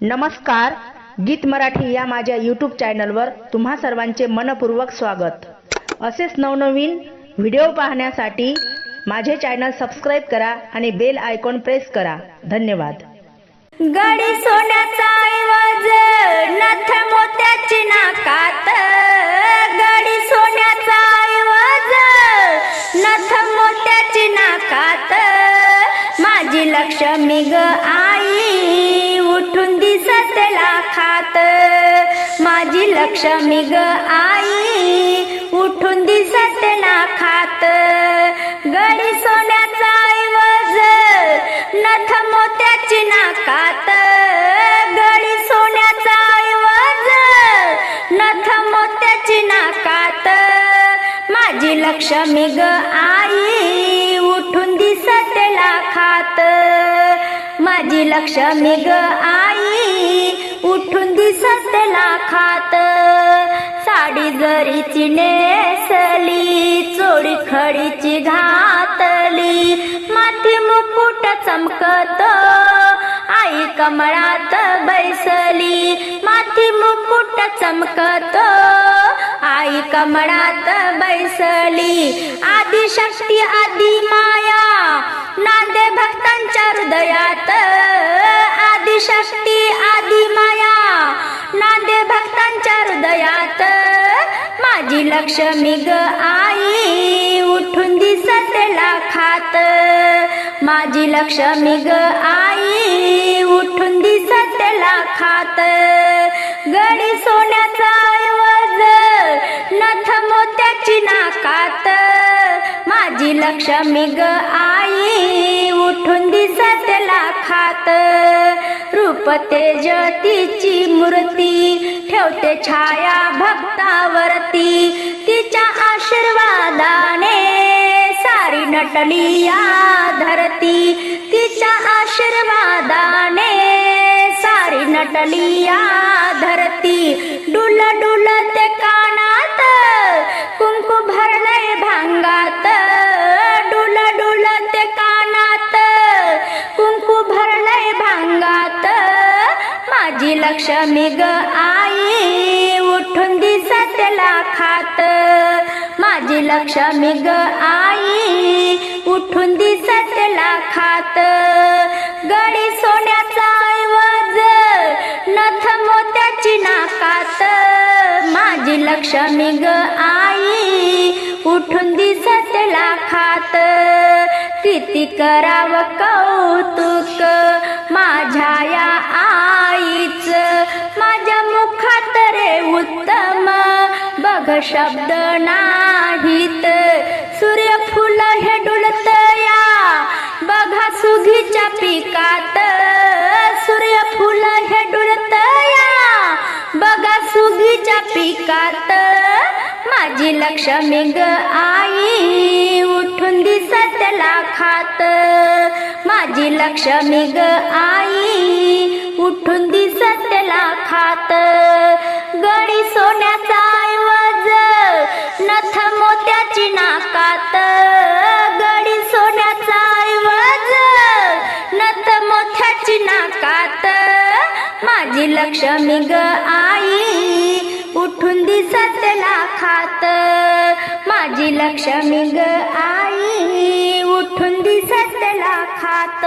नमस्कार गीत मराठी या माझ्या यूट्यूब चॅनलवर तुम्हा सर्वांचे मनपूर्वक स्वागत. असेच नवनवीन व्हिडिओ पाहण्यासाठी माझे चॅनल सबस्क्राईब करा आणि बेल आयकॉन प्रेस करा. धन्यवाद. गडी सोन्याचा ऐवज नथ मोत्याची नाकात. गडी सोन्याचा ऐवज नथ मोत्याची नाकात. माझी लक्ष्मी ग आ हात माझी लक्ष्मी ग आई उठून दिसत लाखात गडी सोन्याचा ऐवज नथ मोत्याची नाकात. गडी सोन्याचा ऐवज नथ मोत्याची नाकात. माझी लक्ष्मी ग आई उठून दिसत लाखात माझी लक्ष्मी ग आई उठून दिसत लाखात. साडी जरीची नेसली चोडी खडीची घातली. माती मुकुट चमकत आई कमळात बैसली. माती मुकुट चमकत आई कमळात बैसली. आदि शक्ती आदि माया नांदे भक्तांच्या हृदयात. आदि शक्ती हृदयात माझी लक्ष्मी ग आई उठून दिसत लाखात. माझी लक्ष्मी ग आई उठून दिसत लाखात. गडी सोन्याचा ऐवज नथ मोत्याची नाकात. माझी लक्ष्मी ग आई उठून दिसत लाखात. रूप ज्योतीची मूर्ती ठेवते छाया भक्तावरती. तिच्या आशीर्वादाने सारी नटली या धरती. तिच्या आशीर्वादाने सारी नटली या धरती. माझी लक्ष्मी ग आई उठून दिसत लाखात. माझी लक्ष्मी ग आई उठून दिसत लाखात. गडी सोन्याचा ऐवज नथ मोत्याची नाकात. माझी लक्ष्मी ग आई उठून दिसत लाखात. किती करावं कौतुक. बघ शब्द नाहीत. सूर्यफुल हे डुलतया बघा सुगीच्या पिकात. सूर्यफुल हे डुलतया बघा सुगीच्या पिकात. माझी लक्ष्मी ग आई उठून दिसत लाखात. माझी लक्ष्मी ग आई उठून दिसत लाखात. गडी सोन्याचा नाकात गडी सोन्याचा ऐवज नथ मोठ्याची नाकात. माझी लक्ष्मी ग आई उठून दिसत लाखात माझी लक्ष्मी ग आई उठून दिसत लाखात